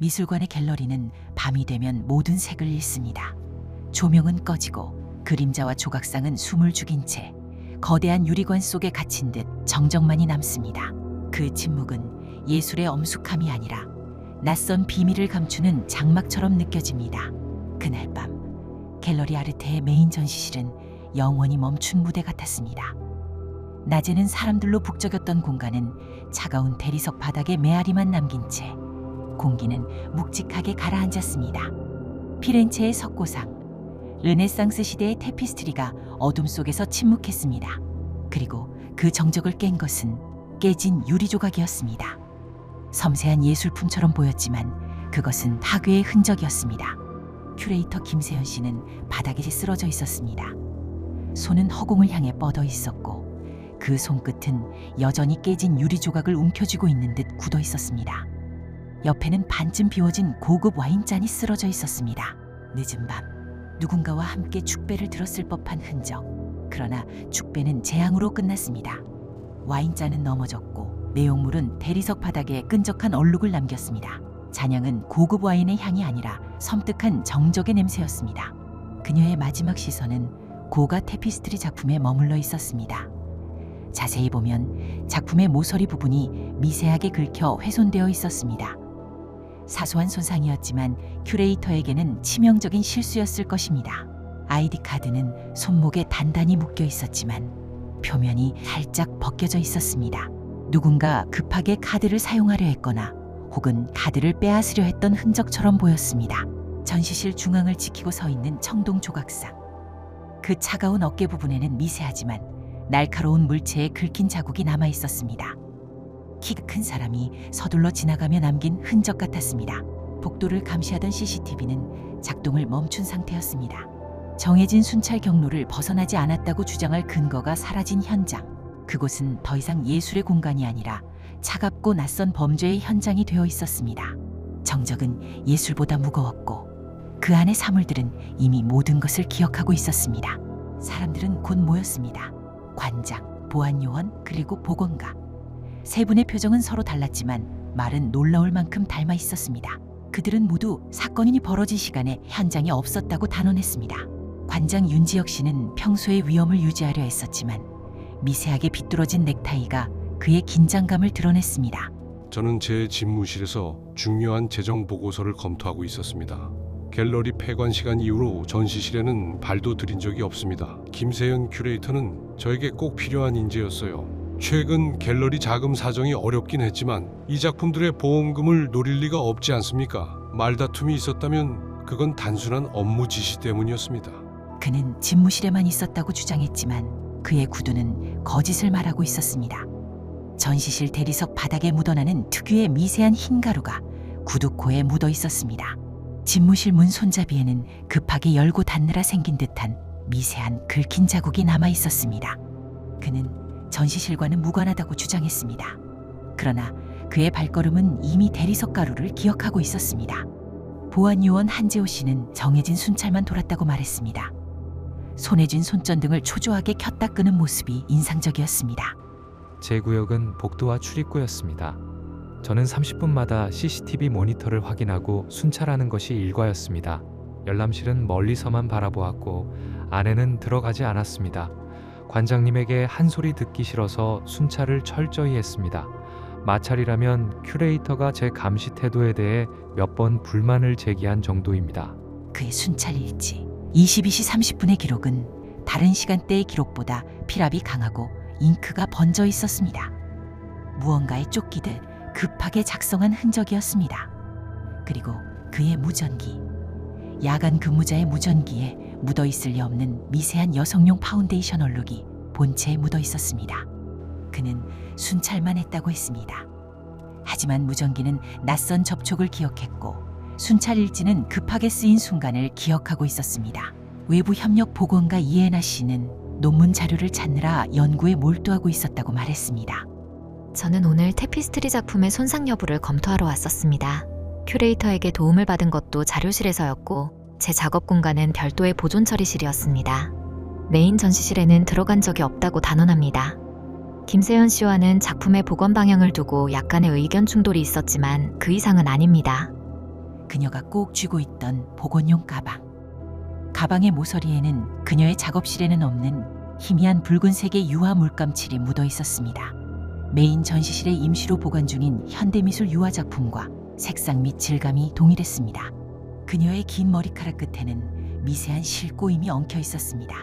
미술관의 갤러리는 밤이 되면 모든 색을 잃습니다. 조명은 꺼지고 그림자와 조각상은 숨을 죽인 채 거대한 유리관 속에 갇힌 듯 정적만이 남습니다. 그 침묵은 예술의 엄숙함이 아니라 낯선 비밀을 감추는 장막처럼 느껴집니다. 그날 밤 갤러리 아르테의 메인 전시실은 영원히 멈춘 무대 같았습니다. 낮에는 사람들로 북적였던 공간은 차가운 대리석 바닥에 메아리만 남긴 채 공기는 묵직하게 가라앉았습니다. 피렌체의 석고상, 르네상스 시대의 테피스트리가 어둠 속에서 침묵했습니다. 그리고 그 정적을 깬 것은 깨진 유리 조각이었습니다. 섬세한 예술품처럼 보였지만 그것은 파괴의 흔적이었습니다. 큐레이터 김세현 씨는 바닥에 쓰러져 있었습니다. 손은 허공을 향해 뻗어 있었고 그 손끝은 여전히 깨진 유리 조각을 움켜쥐고 있는 듯 굳어 있었습니다. 옆에는 반쯤 비워진 고급 와인잔이 쓰러져 있었습니다. 늦은 밤 누군가와 함께 축배를 들었을 법한 흔적. 그러나 축배는 재앙으로 끝났습니다. 와인잔은 넘어졌고 내용물은 대리석 바닥에 끈적한 얼룩을 남겼습니다. 잔향은 고급 와인의 향이 아니라 섬뜩한 정적의 냄새였습니다. 그녀의 마지막 시선은 고가 테피스트리 작품에 머물러 있었습니다. 자세히 보면 작품의 모서리 부분이 미세하게 긁혀 훼손되어 있었습니다. 사소한 손상이었지만 큐레이터에게는 치명적인 실수였을 것입니다. 아이디 카드는 손목에 단단히 묶여 있었지만 표면이 살짝 벗겨져 있었습니다. 누군가 급하게 카드를 사용하려 했거나 혹은 카드를 빼앗으려 했던 흔적처럼 보였습니다. 전시실 중앙을 지키고 서 있는 청동 조각상. 그 차가운 어깨 부분에는 미세하지만 날카로운 물체에 긁힌 자국이 남아 있었습니다. 키가 큰 사람이 서둘러 지나가며 남긴 흔적 같았습니다. 복도를 감시하던 CCTV는 작동을 멈춘 상태였습니다. 정해진 순찰 경로를 벗어나지 않았다고 주장할 근거가 사라진 현장. 그곳은 더 이상 예술의 공간이 아니라 차갑고 낯선 범죄의 현장이 되어 있었습니다. 정적은 예술보다 무거웠고 그 안의 사물들은 이미 모든 것을 기억하고 있었습니다. 사람들은 곧 모였습니다. 관장, 보안요원, 그리고 보건가. 세 분의 표정은 서로 달랐지만 말은 놀라울 만큼 닮아 있었습니다. 그들은 모두 사건이 벌어진 시간에 현장에 없었다고 단언했습니다. 관장 윤지혁 씨는 평소의 위엄을 유지하려 했었지만 미세하게 비뚤어진 넥타이가 그의 긴장감을 드러냈습니다. 저는 제 집무실에서 중요한 재정 보고서를 검토하고 있었습니다. 갤러리 폐관 시간 이후로 전시실에는 발도 들인 적이 없습니다. 김세현 큐레이터는 저에게 꼭 필요한 인재였어요. 최근 갤러리 자금 사정이 어렵긴 했지만 이 작품들의 보험금을 노릴 리가 없지 않습니까? 말다툼이 있었다면 그건 단순한 업무 지시 때문이었습니다. 그는 집무실에만 있었다고 주장했지만 그의 구두는 거짓을 말하고 있었습니다. 전시실 대리석 바닥에 묻어나는 특유의 미세한 흰 가루가 구두코에 묻어 있었습니다. 집무실 문 손잡이에는 급하게 열고 닫느라 생긴 듯한 미세한 긁힌 자국이 남아 있었습니다. 그는 전시실과는 무관하다고 주장했습니다. 그러나 그의 발걸음은 이미 대리석 가루를 기억하고 있었습니다. 보안 요원 한재호 씨는 정해진 순찰만 돌았다고 말했습니다. 손에 쥔 손전등을 초조하게 켰다 끄는 모습이 인상적이었습니다. 제 구역은 복도와 출입구였습니다. 저는 30분마다 CCTV 모니터를 확인하고 순찰하는 것이 일과였습니다. 열람실은 멀리서만 바라보았고 안에는 들어가지 않았습니다. 관장님에게 한 소리 듣기 싫어서 순찰을 철저히 했습니다. 마찰이라면 큐레이터가 제 감시 태도에 대해 몇 번 불만을 제기한 정도입니다. 그의 순찰 일지 22시 30분의 기록은 다른 시간대의 기록보다 피랍이 강하고 잉크가 번져 있었습니다. 무언가에 쫓기듯 급하게 작성한 흔적이었습니다. 그리고 그의 무전기 야간 근무자의 무전기에 묻어 있을 리 없는 미세한 여성용 파운데이션 얼룩이 본체에 묻어 있었습니다. 그는 순찰만 했다고 했습니다. 하지만 무전기는 낯선 접촉을 기억했고 순찰 일지는 급하게 쓰인 순간을 기억하고 있었습니다. 외부 협력 보건가 이에나 씨는 논문 자료를 찾느라 연구에 몰두하고 있었다고 말했습니다. 저는 오늘 테피스트리 작품의 손상 여부를 검토하러 왔었습니다. 큐레이터에게 도움을 받은 것도 자료실에서였고 제 작업 공간은 별도의 보존 처리실이었습니다. 메인 전시실에는 들어간 적이 없다고 단언합니다. 김세현 씨와는 작품의 복원 방향을 두고 약간의 의견 충돌이 있었지만 그 이상은 아닙니다. 그녀가 꼭 쥐고 있던 복원용 가방. 가방의 모서리에는 그녀의 작업실에는 없는 희미한 붉은색의 유화 물감칠이 묻어 있었습니다. 메인 전시실에 임시로 보관 중인 현대미술 유화 작품과 색상 및 질감이 동일했습니다. 그녀의 긴 머리카락 끝에는 미세한 실꼬임이 엉켜 있었습니다.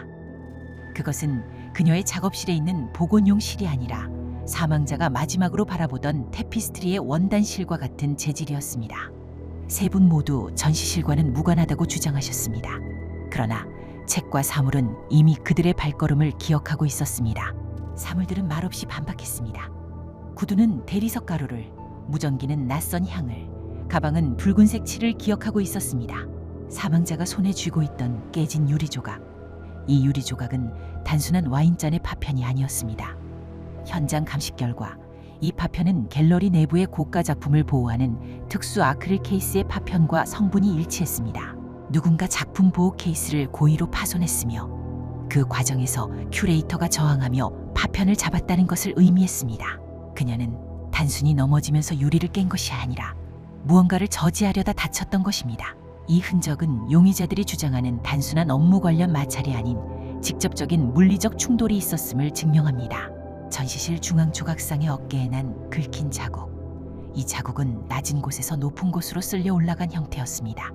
그것은 그녀의 작업실에 있는 복원용 실이 아니라 사망자가 마지막으로 바라보던 테피스트리의 원단실과 같은 재질이었습니다. 세 분 모두 전시실과는 무관하다고 주장하셨습니다. 그러나 책과 사물은 이미 그들의 발걸음을 기억하고 있었습니다. 사물들은 말없이 반박했습니다. 구두는 대리석 가루를, 무전기는 낯선 향을, 가방은 붉은색 칠을 기억하고 있었습니다. 사망자가 손에 쥐고 있던 깨진 유리 조각. 이 유리 조각은 단순한 와인잔의 파편이 아니었습니다. 현장 감식 결과 이 파편은 갤러리 내부의 고가 작품을 보호하는 특수 아크릴 케이스의 파편과 성분이 일치했습니다. 누군가 작품 보호 케이스를 고의로 파손했으며 그 과정에서 큐레이터가 저항하며 파편을 잡았다는 것을 의미했습니다. 그녀는 단순히 넘어지면서 유리를 깬 것이 아니라 무언가를 저지하려다 다쳤던 것입니다. 이 흔적은 용의자들이 주장하는 단순한 업무 관련 마찰이 아닌 직접적인 물리적 충돌이 있었음을 증명합니다. 전시실 중앙 조각상의 어깨에 난 긁힌 자국. 이 자국은 낮은 곳에서 높은 곳으로 쓸려 올라간 형태였습니다.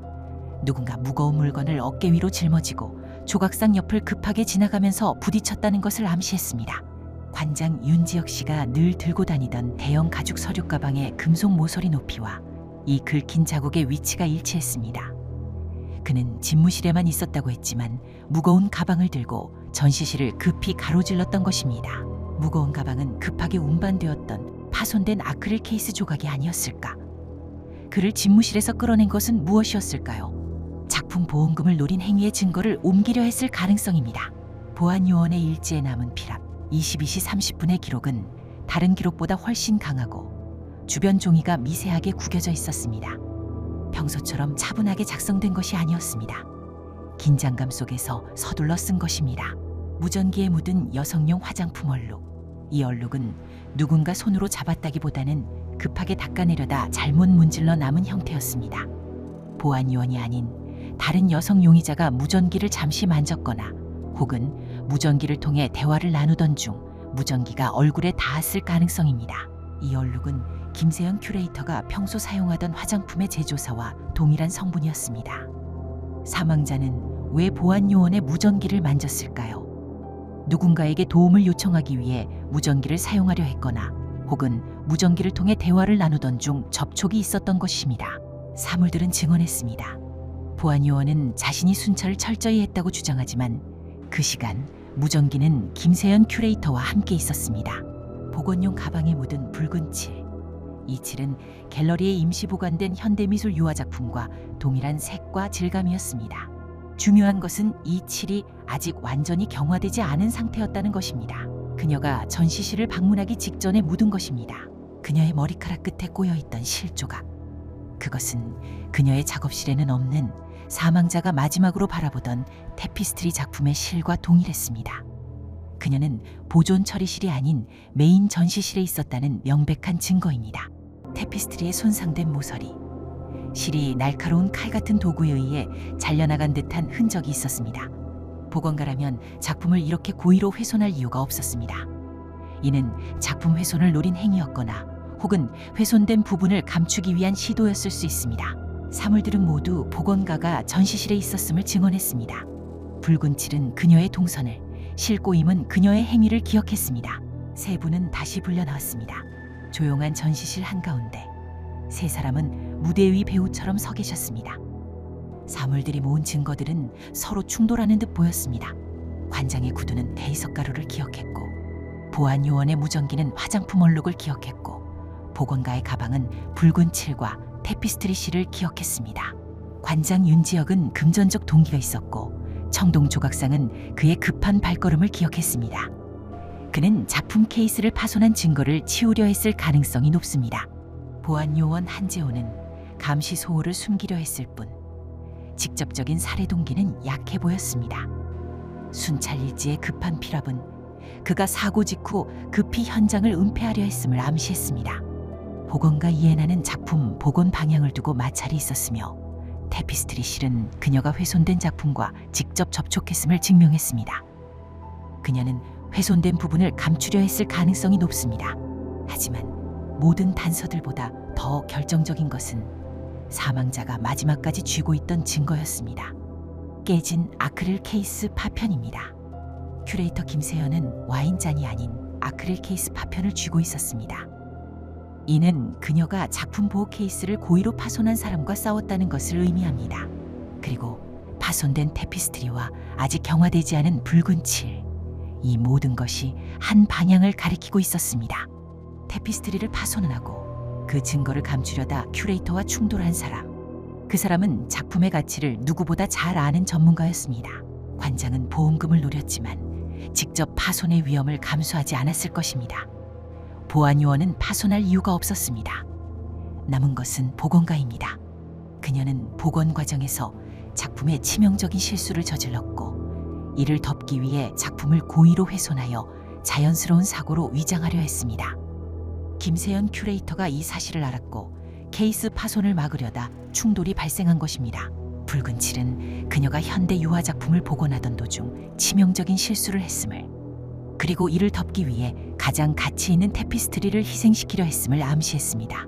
누군가 무거운 물건을 어깨 위로 짊어지고 조각상 옆을 급하게 지나가면서 부딪혔다는 것을 암시했습니다. 관장 윤지혁 씨가 늘 들고 다니던 대형 가죽 서류 가방의 금속 모서리 높이와 이 긁힌 자국의 위치가 일치했습니다. 그는 집무실에만 있었다고 했지만 무거운 가방을 들고 전시실을 급히 가로질렀던 것입니다. 무거운 가방은 급하게 운반되었던 파손된 아크릴 케이스 조각이 아니었을까? 그를 집무실에서 끌어낸 것은 무엇이었을까요? 작품 보험금을 노린 행위의 증거를 옮기려 했을 가능성입니다. 보안 요원의 일지에 남은 피랍 22시 30분의 기록은 다른 기록보다 훨씬 강하고 주변 종이가 미세하게 구겨져 있었습니다. 평소처럼 차분하게 작성된 것이 아니었습니다. 긴장감 속에서 서둘러 쓴 것입니다. 무전기에 묻은 여성용 화장품 얼룩. 이 얼룩은 누군가 손으로 잡았다기보다는 급하게 닦아내려다 잘못 문질러 남은 형태였습니다. 보안 요원이 아닌 다른 여성 용의자가 무전기를 잠시 만졌거나 혹은 무전기를 통해 대화를 나누던 중 무전기가 얼굴에 닿았을 가능성입니다. 이 얼룩은 김세영 큐레이터가 평소 사용하던 화장품의 제조사와 동일한 성분이었습니다. 사망자는 왜 보안 요원의 무전기를 만졌을까요? 누군가에게 도움을 요청하기 위해 무전기를 사용하려 했거나 혹은 무전기를 통해 대화를 나누던 중 접촉이 있었던 것입니다. 사물들은 증언했습니다. 보안 요원은 자신이 순찰을 철저히 했다고 주장하지만 그 시간 무전기는 김세연 큐레이터와 함께 있었습니다. 복원용 가방에 묻은 붉은 칠. 이 칠은 갤러리에 임시 보관된 현대미술 유화 작품과 동일한 색과 질감이었습니다. 중요한 것은 이 칠이 아직 완전히 경화되지 않은 상태였다는 것입니다. 그녀가 전시실을 방문하기 직전에 묻은 것입니다. 그녀의 머리카락 끝에 꼬여 있던 실조각. 그것은 그녀의 작업실에는 없는 사망자가 마지막으로 바라보던 테피스트리 작품의 실과 동일했습니다. 그녀는 보존 처리실이 아닌 메인 전시실에 있었다는 명백한 증거입니다. 테피스트리의 손상된 모서리, 실이 날카로운 칼 같은 도구에 의해 잘려나간 듯한 흔적이 있었습니다. 보건가라면 작품을 이렇게 고의로 훼손할 이유가 없었습니다. 이는 작품 훼손을 노린 행위였거나 혹은 훼손된 부분을 감추기 위한 시도였을 수 있습니다. 사물들은 모두 보건가가 전시실에 있었음을 증언했습니다. 붉은 칠은 그녀의 동선을, 실꼬임은 그녀의 행위를 기억했습니다. 세 분은 다시 불려 나왔습니다. 조용한 전시실 한가운데 세 사람은 무대 위 배우처럼 서 계셨습니다. 사물들이 모은 증거들은 서로 충돌하는 듯 보였습니다. 관장의 구두는 대이석 가루를 기억했고 보안 요원의 무전기는 화장품 얼룩을 기억했고 보건가의 가방은 붉은 칠과 테피스트리 실을 기억했습니다. 관장 윤지혁은 금전적 동기가 있었고 청동 조각상은 그의 급한 발걸음을 기억했습니다. 그는 작품 케이스를 파손한 증거를 치우려 했을 가능성이 높습니다. 보안 요원 한재호는 감시 소홀을 숨기려 했을 뿐 직접적인 살해 동기는 약해 보였습니다. 순찰 일지의 급한 피랍은 그가 사고 직후 급히 현장을 은폐하려 했음을 암시했습니다. 보건과 이해나는 작품 복원 방향을 두고 마찰이 있었으며 테피스트리 실은 그녀가 훼손된 작품과 직접 접촉했음을 증명했습니다. 그녀는 훼손된 부분을 감추려 했을 가능성이 높습니다. 하지만 모든 단서들보다 더 결정적인 것은 사망자가 마지막까지 쥐고 있던 증거였습니다. 깨진 아크릴 케이스 파편입니다. 큐레이터 김세연은 와인잔이 아닌 아크릴 케이스 파편을 쥐고 있었습니다. 이는 그녀가 작품 보호 케이스를 고의로 파손한 사람과 싸웠다는 것을 의미합니다. 그리고 파손된 테피스트리와 아직 경화되지 않은 붉은 칠. 이 모든 것이 한 방향을 가리키고 있었습니다. 테피스트리를 파손은 하고 그 증거를 감추려다 큐레이터와 충돌한 사람. 그 사람은 작품의 가치를 누구보다 잘 아는 전문가였습니다. 관장은 보험금을 노렸지만 직접 파손의 위험을 감수하지 않았을 것입니다. 보안 요원은 파손할 이유가 없었습니다. 남은 것은 보건가입니다. 그녀는 복원 과정에서 작품에 치명적인 실수를 저질렀고 이를 덮기 위해 작품을 고의로 훼손하여 자연스러운 사고로 위장하려 했습니다. 김세연 큐레이터가 이 사실을 알았고 케이스 파손을 막으려다 충돌이 발생한 것입니다. 붉은 칠은 그녀가 현대 유화 작품을 복원하던 도중 치명적인 실수를 했음을 그리고 이를 덮기 위해 가장 가치 있는 테피스트리를 희생시키려 했음을 암시했습니다.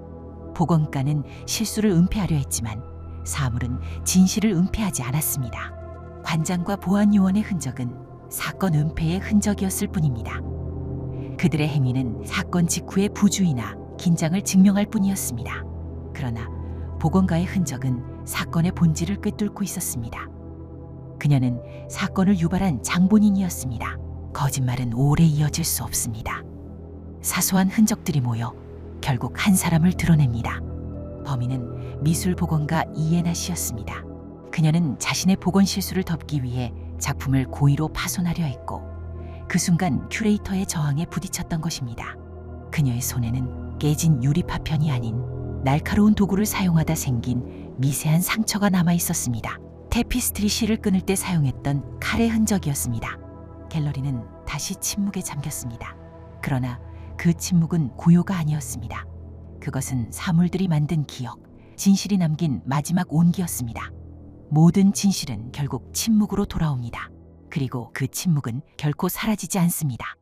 복원가는 실수를 은폐하려 했지만 사물은 진실을 은폐하지 않았습니다. 관장과 보안 요원의 흔적은 사건 은폐의 흔적이었을 뿐입니다. 그들의 행위는 사건 직후의 부주의나 긴장을 증명할 뿐이었습니다. 그러나 보건가의 흔적은 사건의 본질을 꿰뚫고 있었습니다. 그녀는 사건을 유발한 장본인이었습니다. 거짓말은 오래 이어질 수 없습니다. 사소한 흔적들이 모여 결국 한 사람을 드러냅니다. 범인은 미술 복원가 이에나 씨였습니다. 그녀는 자신의 복원 실수를 덮기 위해 작품을 고의로 파손하려 했고 그 순간 큐레이터의 저항에 부딪혔던 것입니다. 그녀의 손에는 깨진 유리 파편이 아닌 날카로운 도구를 사용하다 생긴 미세한 상처가 남아 있었습니다. 테피스트리 실을 끊을 때 사용했던 칼의 흔적이었습니다. 갤러리는 다시 침묵에 잠겼습니다. 그러나 그 침묵은 고요가 아니었습니다. 그것은 사물들이 만든 기억, 진실이 남긴 마지막 온기였습니다. 모든 진실은 결국 침묵으로 돌아옵니다. 그리고 그 침묵은 결코 사라지지 않습니다.